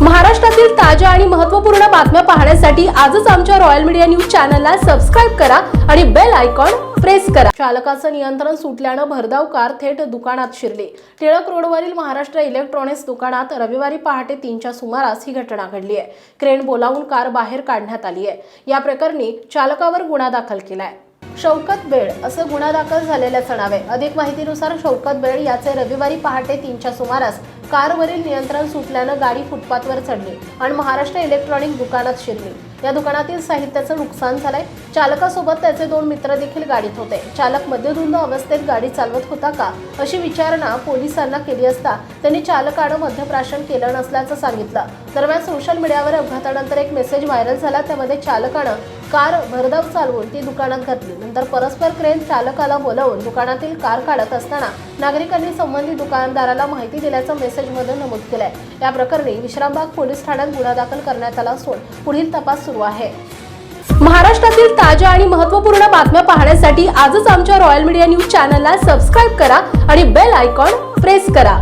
महाराष्ट्रातील ताज्या आणि महत्त्वपूर्ण बातम्या पाहण्यासाठी आजच आमच्या रॉयल मीडिया न्यूज चॅनलला सबस्क्राईब करा आणि बेल आयकॉन प्रेस करा. चालकाचं नियंत्रण सुटल्यानं भरधाव कार थेट दुकानात शिरली. टिळक रोडवरील महाराष्ट्र इलेक्ट्रॉनिक्स दुकानात रविवारी पहाटे तीनच्या सुमारास ही घटना घडली आहे. क्रेन बोलावून कार बाहेर काढण्यात आली आहे. या प्रकरणी चालकावर गुन्हा दाखल केलाय. शौकत बेळ असं गुन्हा दाखल झालेल्याचं नाव आहे अधिक माहितीनुसार शौकत बेळ याचे रविवारी पहाटे तीनच्या सुमारास कारवरील नियंत्रण सुटल्यानं गाडी फुटपाथवर चढली आणि महाराष्ट्र इलेक्ट्रॉनिक दुकानात शिरली. या दुकानातील साहित्याचं नुकसान झालंय. चालकासोबत त्याचे दोन मित्र देखील गाडीत होते. चालक मद्यधुंद अवस्थेत गाडी चालवत होता का? अशी विचारणा पोलिसांना केली असता त्यांनी चालकानं मध्यप्राशन केलं नसल्याचं सांगितलं. दरम्यान सोशल मीडियावर अपघातानंतर एक मेसेज व्हायरल झाला. त्यामध्ये चालकानं कार भरधाव चालवून ती दुकानात घातली. नंतर परस्पर क्रेन चालकाला बोलावून दुकानातील कार काढत असताना नागरिकांनी संबंधित दुकानदाराला माहिती दिल्याचं मेसेजमध्ये नमूद केलंय. या प्रकरणी विश्रामबाग पोलीस ठाण्यात गुन्हा दाखल करण्यात आला असून पुढील तपास सुरू आहे. महाराष्ट्रातील ताज्या आणि महत्त्वपूर्ण बातम्या पाहण्यासाठी आजच आमच्या रॉयल मीडिया न्यूज चॅनलला सबस्क्राईब करा आणि बेल आयकॉन प्रेस करा.